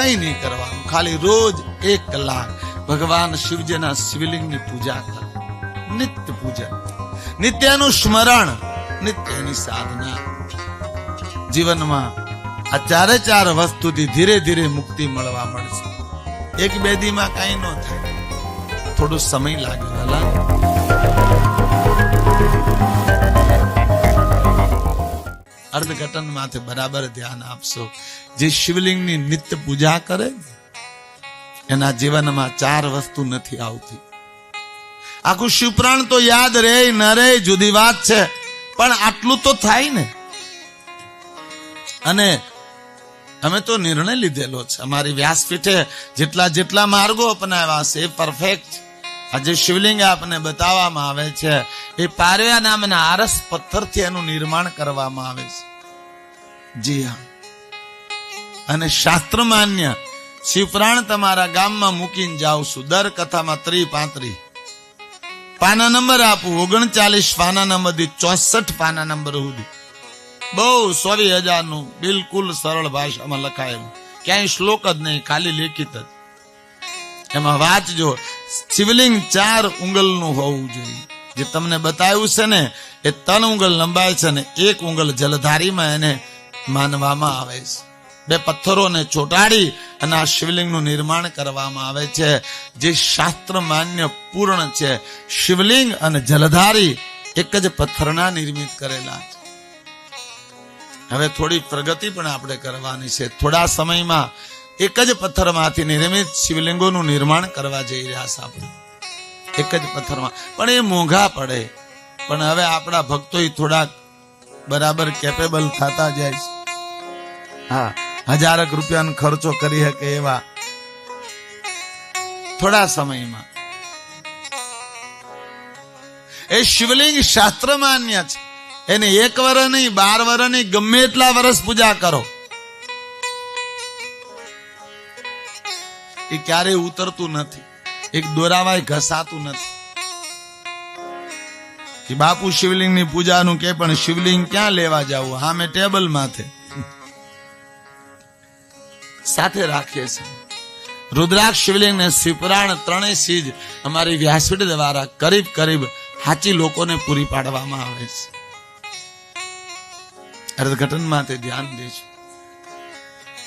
કઈ નહીં કરવાનું. ખાલી રોજ એક કલાક ભગવાન શિવજીના શિવલિંગની પૂજા કરો. નિત્ય પૂજન. નિત્યનું સ્મરણ, નિત્યની સાધના. જીવનમાં આ ચારે ચાર વસ્તુથી ધીરે ધીરે મુક્તિ મળવા મળશે. એક બેદીમાં કઈ ન થાય. થોડો સમય લાગે વાલા અર્થઘટન માથે બરાબર ધ્યાન આપશો. જે શિવલિંગની નિત્ય પૂજા કરે એના જીવનમાં ચાર વસ્તુ નથી આવતી. આખું શિવપ્રાણ તો યાદ રે, ન રે, જુદી વાત છે. પણ આટલું તો થાય ને. અને અમે તો નિર્ણય લીધેલો છે. અમારી વ્યાસપીઠે જેટલા જેટલા માર્ગો અપનાવ્યા છે, એ પરફેક્ટ આ જે શિવલિંગ આપને બતાવવામાં આવે છે. એ પારવ્યા નામના આરસ પથ્થરથી એનું નિર્માણ કરવામાં આવે છે. જી અને શાસ્ત્ર માન્ય, શિવપ્રાણ તમારા ગામમાં મૂકીને જાઉં છું. દર કથામાં ત્રી પાંત્રી. પાના નંબર આપું, ઓગણચાલીસ પાના નંબર ચોસઠ પાના નંબર સુધી. બહુ સોરી હજારનું બિલકુલ સરળ ભાષામાં લખાયેલું. ક્યાંય શ્લોક જ નહીં, ખાલી લેખિત જ. એમાં વાંચજો, શિવલિંગ ચાર ઉંગલનું હોવું જોઈએ. જે તમને બતાવ્યું છે ને, એ ત્રણ ઉંગલ લંબાય છે ને, એક ઉંગલ જલધારીમાં એને માનવામાં આવે છે. બે પથ્થરોને ચોટાડી અને આ શિવલિંગનું નિર્માણ કરવામાં આવે છે. જે શાસ્ત્ર માન્ય પૂર્ણ છે. શિવલિંગ અને જલધારી એક જ પથ્થરના નિર્મિત કરેલા છે. હવે થોડી પ્રગતિ પણ આપણે કરવાની છે. થોડા સમયમાં એક જ પથ્થરમાંથી નિર્મિત શિવલિંગોનું નિર્માણ કરવા જઈ રહ્યા છે આપણે. એક જ પથ્થરમાં. પણ એ મોંઘા પડે. પણ હવે આપણા ભક્તો થોડાક બરાબર કેપેબલ થતા જાય. છે હા. હજારક રૂપિયાનો ખર્ચો કરી શકે એવા. થોડા સમયમાં. એ શિવલિંગ શાસ્ત્ર માન્ય છે. એને એક વર્ષ નહીં બાર વર્ષ નહીં ગમે એટલા વર્ષ પૂજા કરો. એ ક્યારેય ઉતરતું નથી. એક દોરાવાય ઘસાતું નથી. કે બાપુ શિવલિંગની પૂજાનું કે પણ શિવલિંગ ક્યાં લેવા જવું? હા મેં ટેબલ માથે. સાથે રાખીએ છીએ. રુદ્રાક્ષ શિવલિંગ ને શિવપુરાણ ત્રણેય સીજ અમારી વ્યાસપીઠ દ્વારા કરીબ કરીબ હાચી લોકોને પૂરી પાડવામાં આવે છે. અર્થઘટન માટે ધ્યાન દેજો.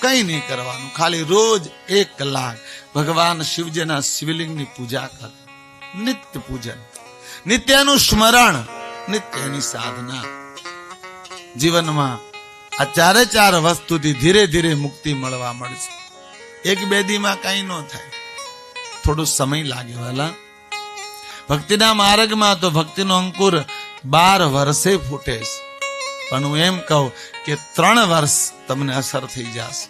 કઈ નહીં કરવાનું. ખાલી રોજ એક કલાક ભગવાન શિવજીના શિવલિંગની પૂજા કર. નિત્ય પૂજન. નિત્યનું સ્મરણ, નિત્યની સાધના. જીવનમાં આ ચારે ચાર વસ્તુથી ધીરે ધીરે મુક્તિ મળવા મળશે. એક બે દીમાં ન થાય. થોડો સમય લાગે વાલા ભક્તિના માર્ગમાં તો ભક્તિનો અંકુર બાર વર્ષે ફૂટે છે. પણ હું એમ કહું કે ત્રણ વર્ષ તમને અસર થઈ જશે.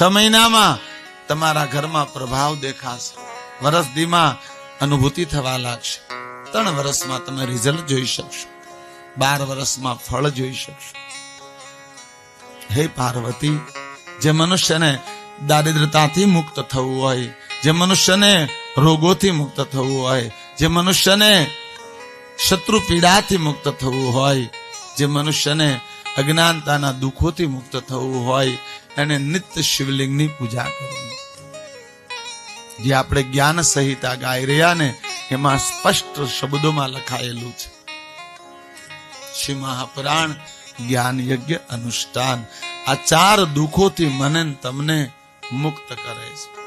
છ મહિનામાં તમારા ઘરમાં પ્રભાવ દેખાશે. વરસ દીમાં અનુભૂતિ થવા લાગશે. ત્રણ વર્ષમાં તમે રિઝલ્ટ જોઈ શકશો. બાર વર્ષમાં ફળ જોઈ શકશો. હે પાર્વતી, જે મનુષ્યને દારિદ્રતાથી મુક્ત થવું હોય, જે મનુષ્યને રોગોથી મુક્ત થવું હોય, જે મનુષ્યને શત્રુ પીડાથી મુક્ત થવું હોય, જે મનુષ્યને અજ્ઞાનતાના દુઃખોથી મુક્ત થવું હોય, એને નિત્ય શિવલિંગની પૂજા કરવી. જે આપણે જ્ઞાન સહિતા ગાઈ રહ્યા ને એમાં સ્પષ્ટ શબ્દોમાં લખાયેલું છે. શ્રી મહાપુરાણ જ્ઞાન યજ્ઞ અનુષ્ઠાન. આ ચાર દુઃખોથી મને તમને મુક્ત કરે છે.